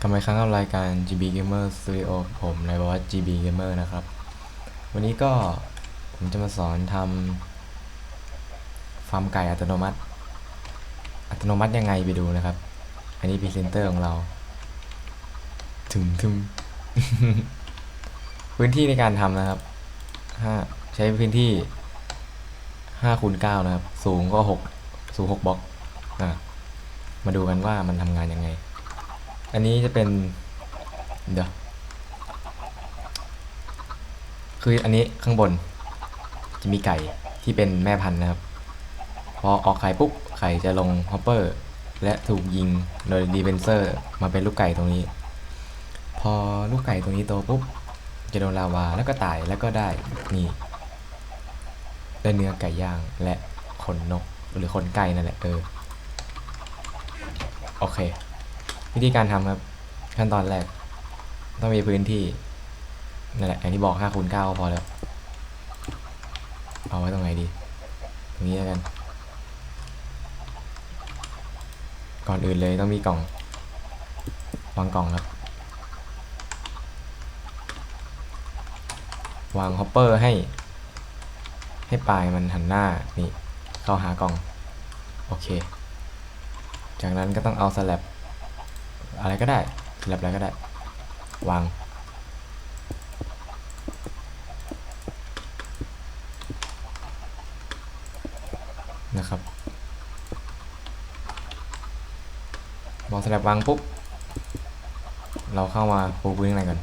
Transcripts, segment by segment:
อีกครั้งกับรายการ GB Gamer Studio ผมในบอส GB Gamer นะครับ วันนี้ก็ผมจะมาสอนทำฟาร์มไก่อัตโนมัติ อัตโนมัติยังไงไปดูนะครับ อันนี้พรีเซนเตอร์ของเรา ถึงถึงพื้นที่ในการทำนะครับห้าใช้พื้นที่ห้าคูณเก้านะครับ สูงก็หกสูงหกบล็อกอะมาดูกันว่ามันทำงานยังไง อันนี้จะเป็น เดี๋ยว คืออันนี้ข้างบน จะมีไก่ที่เป็นแม่พันธุ์นะครับ พอออกไข่ปุ๊บ ไข่จะลงฮอปเปอร์ และถูกยิงโดยดีเวนเซอร์มาเป็นลูกไก่ตรงนี้ พอลูกไก่ตรงนี้โตปุ๊บ จะโดนลาวาแล้วก็ตายแล้วก็ได้นี่ได้เนื้อไก่ย่างและขนนกหรือขนไก่นั่นแหละเออโอเค วิธีการทำครับ ขั้นตอนแรก ต้องมีพื้นที่นั่นแหละอย่างที่บอก5คูณ9ก็พอแล้ว เอาไว้ตรงไหนดี ตรงนี้แล้วกัน ก่อนอื่นเลยต้องมีกล่องวางกล่องครับ วางฮอปเปอร์ให้ ให้ปลายมันหันหน้านี่เข้าหากล่อง โอเค จากนั้นก็ต้องเอาสแลบ อะไรก็ได้แลบอะไรก็ได้ วาง นะครับบอกสแลบวางปุ๊บ เราเข้ามาปูพื้นข้างในก่อน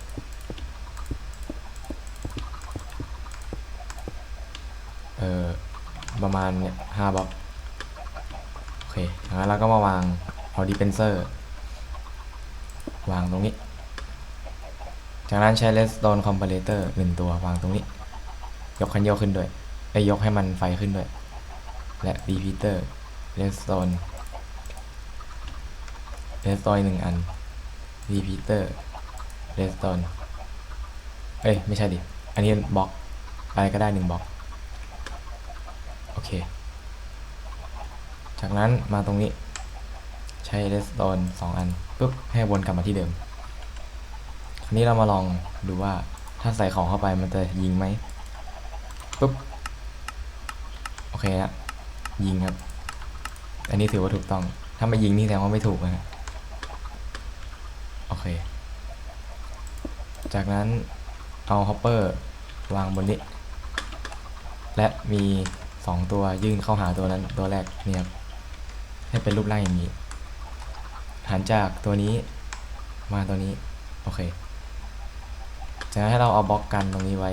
เออประมาณเนี่ยห้าบล็อกโอเคจากนั้นเราก็มาวางเอาดิเพนเซอร์ วางตรงนี้ จากนั้นใช้ redstone comparator หนึ่งตัววางตรงนี้ ยกคันโยกขึ้นด้วยไปยกให้มันไฟขึ้นด้วย และ repeater redstone redstone หนึ่งอัน repeater redstone เอ้ย ไม่ใช่ดิ อันนี้บล็อกอะไรก็ได้หนึ่งบล็อก โอเค จากนั้นมาตรงนี้ ใช้ redstone สองอันปุ๊บให้วนกลับมาที่เดิมทีนี้เรามาลองดูว่าถ้าใส่ของเข้าไปมันจะยิงไหมปุ๊บโอเคละยิงครับ อันนี้ถือว่าถูกต้อง ถ้าไม่ยิงนี่แสดงว่าไม่ถูกนะโอเค จากนั้นเอาฮอปเปอร์วางบนนี้ และมีสองตัวยื่นเข้าหาตัวนั้นตัวแรกเนี่ยครับให้เป็นรูปร่างอย่างนี้ หันจากตัวนี้มาตัวนี้ โอเคจากนั้นให้เราเอาบล็อกกันตรงนี้ไว้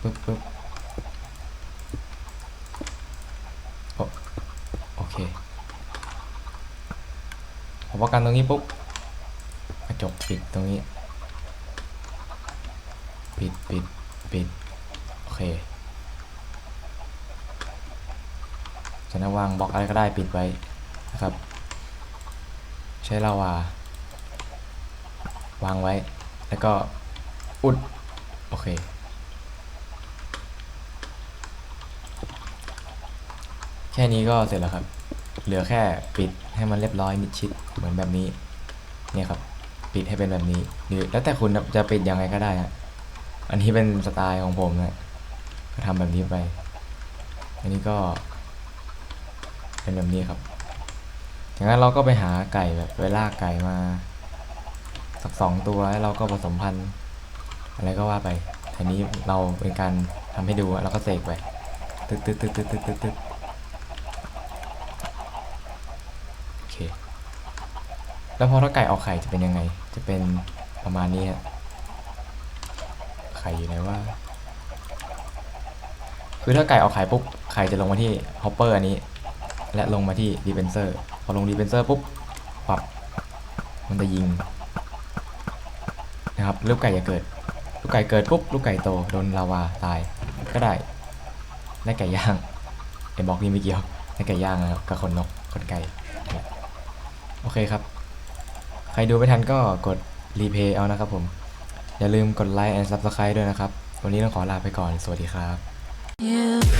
ปึ๊บปึ๊บโอโอเคเอาบล็อกกันตรงนี้ปุ๊บกระจกปิดตรงนี้ ปิดปิดปิดโอเค จะนั้นวางบล็อกอะไรก็ได้ปิดไว้นะครับ ใช้ลาวาวางไว้ แล้วก็อุด โอเค แค่นี้ก็เสร็จแล้วครับ เหลือแค่ปิดให้มันเรียบร้อยมิดชิดเหมือนแบบนี้ เนี่ยครับ ปิดให้เป็นแบบนี้หรือแล้วแต่คุณจะปิดยังไงก็ได้ฮะอันนี้เป็นสไตล์ของผมนะก็ทำแบบนี้ไป อันนี้ก็ เป็นแบบนี้ครับจากนั้นเราก็ไปหาไก่แบบไปล่าไก่มา สักสองตัวแล้วเราก็ผสมพันธุ์อะไรก็ว่าไปทีนี้เราเป็นการทำให้ดูอะเราก็เสกไปตึ๊ดตึ๊ดตึ๊ดตึ๊ดตึ๊ดตึ๊ดตึ๊ดโอเค แล้วพอถ้าไก่ออกไข่จะเป็นยังไง จะเป็นประมาณนี้ฮะไข่อยู่ไหนว่า คือถ้าไก่เอาไข่ปุ๊บไข่จะลงมาที่ฮอปเปอร์อันนี้ และลงมาที่ดีเพนเซอร์พอลงดีเพนเซอร์ปุ๊บปับมันจะยิงนะครับลูกไก่จะเกิด ลูกไก่เกิดปุ๊บลูกไก่โตโดนลาวาตายก็ได้ได้ไก่ย่างไอ้บอกนี้ไม่เกี่ยวได้ไก่ย่างนะครับกับคนนกคนไก่โอเคครับ ใครดูไม่ทันก็กดรีเพย์เอานะครับผม อย่าลืมกดไลค์ and subscribe ด้วยนะครับ วันนี้ต้องขอลาไปก่อน สวัสดีครับ You